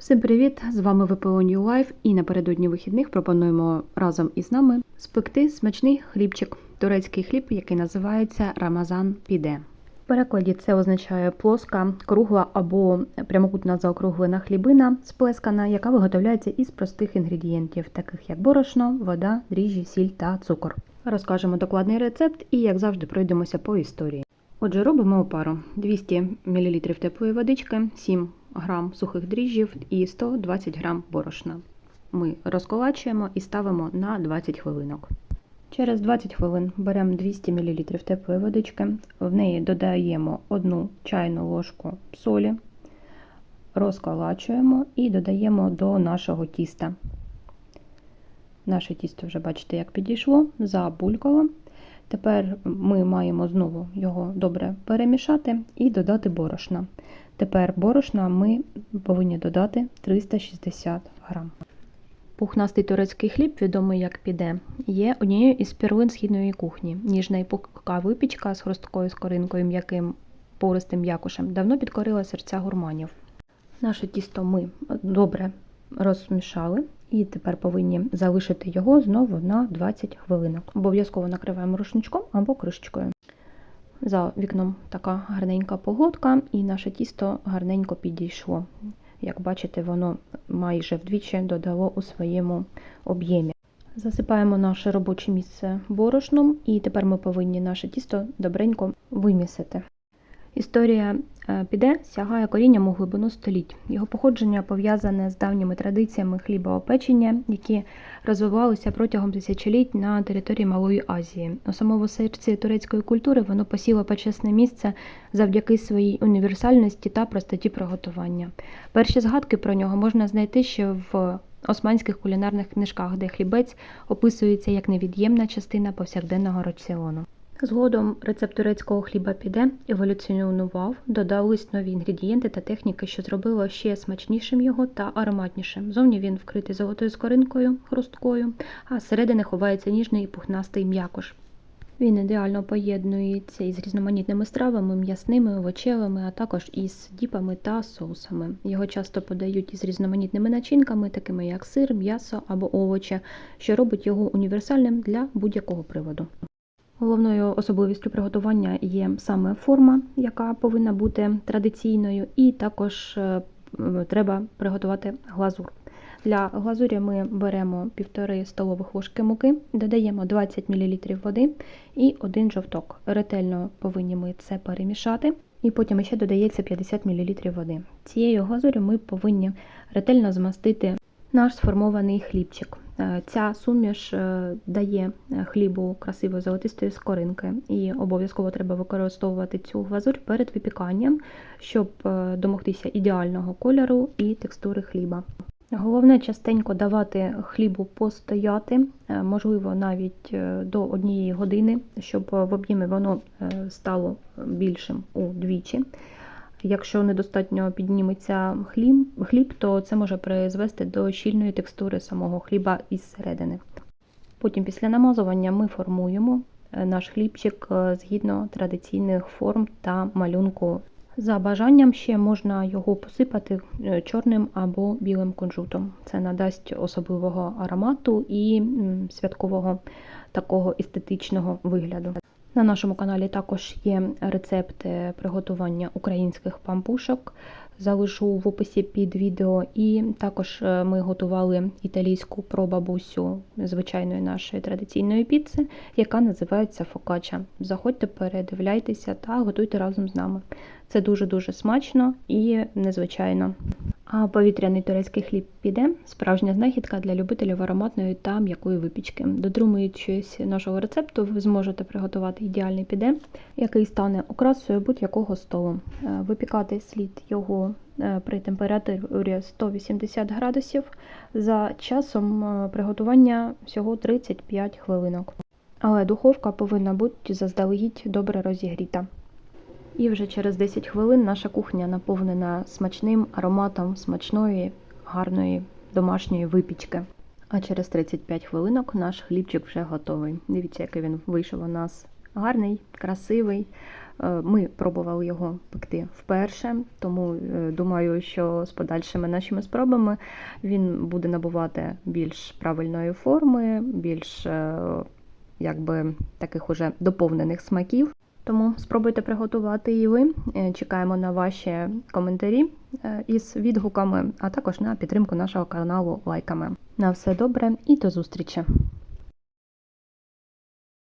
Всім привіт! З вами ВПО New Life і напередодні вихідних пропонуємо разом із нами спекти смачний хлібчик, турецький хліб, який називається Рамазан піде. В перекладі це означає плоска, кругла або прямокутна заокруглена хлібина сплескана, яка виготовляється із простих інгредієнтів, таких як борошно, вода, дріжджі, сіль та цукор. Розкажемо докладний рецепт і, як завжди, пройдемося по історії. Отже, робимо опару 200 мл теплої водички, 7 грам сухих дріжджів і 120 грам борошна. Ми розколачуємо і ставимо на 20 хвилинок. Через 20 хвилин беремо 200 мл теплої водички, в неї додаємо 1 чайну ложку солі, розколачуємо і додаємо до нашого тіста. Наше тісто вже бачите, як підійшло, забулькало. Тепер ми маємо знову його добре перемішати і додати борошна. Тепер борошна ми повинні додати 360 грам. Пухнастий турецький хліб, відомий як піде, є однією із перлин східної кухні. Ніжна і пухка випічка з хрусткою скоринкою м'яким пористим м'якушем давно підкорила серця гурманів. Наше тісто ми добре розмішали і тепер повинні залишити його знову на 20 хвилинок. Обов'язково накриваємо рушничком або кришечкою. За вікном така гарненька погодка, і наше тісто гарненько підійшло. Як бачите, воно майже вдвічі додало у своєму об'ємі. Засипаємо наше робоче місце борошном, і тепер ми повинні наше тісто добренько вимісити. Історія піде сягає корінням у глибину століть. Його походження пов'язане з давніми традиціями хлібоопечення, які розвивалися протягом тисячоліть на території Малої Азії. У самому серці турецької культури воно посіло почесне місце завдяки своїй універсальності та простоті приготування. Перші згадки про нього можна знайти ще в османських кулінарних книжках, де хлібець описується як невід'ємна частина повсякденного раціону. Згодом рецепт турецького хліба піде еволюціонував, додались нові інгредієнти та техніки, що зробило ще смачнішим його та ароматнішим. Зовні він вкритий золотою скоринкою, хрусткою, а зсередини ховається ніжний і пухнастий м'якош. Він ідеально поєднується із різноманітними стравами, м'ясними, овочевими, а також із діпами та соусами. Його часто подають із різноманітними начинками, такими як сир, м'ясо або овочі, що робить його універсальним для будь-якого приводу. Головною особливістю приготування є саме форма, яка повинна бути традиційною, і також треба приготувати глазур. Для глазурі ми беремо 1,5 столових ложки муки, додаємо 20 мл води і один жовток. Ретельно повинні ми це перемішати, і потім ще додається 50 мл води. Цією глазурю ми повинні ретельно змастити наш сформований хлібчик. Ця суміш дає хлібу красивої золотистої скоринки, і обов'язково треба використовувати цю глазурь перед випіканням, щоб домогтися ідеального кольору і текстури хліба. Головне частенько давати хлібу постояти, можливо, навіть до однієї години, щоб в об'ємі воно стало більшим удвічі. Якщо недостатньо підніметься хліб, хліб, то це може призвести до щільної текстури самого хліба із середини. Потім, після намазування, ми формуємо наш хлібчик згідно традиційних форм та малюнку. За бажанням ще можна його посипати чорним або білим кунжутом. Це надасть особливого аромату і святкового такого естетичного вигляду. На нашому каналі також є рецепти приготування українських пампушок. Залишу в описі під відео, і також ми готували італійську пробабусю звичайної нашої традиційної піци, яка називається фокача. Заходьте, передивляйтеся та готуйте разом з нами. Це дуже-дуже смачно і незвичайно. А повітряний турецький хліб піде справжня знахідка для любителів ароматної та м'якої випічки. Дотримуючись нашого рецепту, ви зможете приготувати ідеальний піде, який стане окрасою будь-якого столу. Випікати слід його при температурі 180 градусів. За часом приготування всього 35 хвилинок. Але духовка повинна бути заздалегідь добре розігріта. І вже через 10 хвилин наша кухня наповнена смачним ароматом смачної, гарної домашньої випічки. А через 35 хвилинок наш хлібчик вже готовий. Дивіться, який він вийшов у нас гарний, красивий, Е, Ми пробували його пекти вперше, тому е, думаю, що з подальшими нашими спробами він буде набувати більш правильної форми, більш е, якби таких уже доповнених смаків. Тому спробуйте приготувати і ви. Е, Чекаємо на ваші коментарі е, із відгуками, а також на підтримку нашого каналу лайками. На все добре і до зустрічі!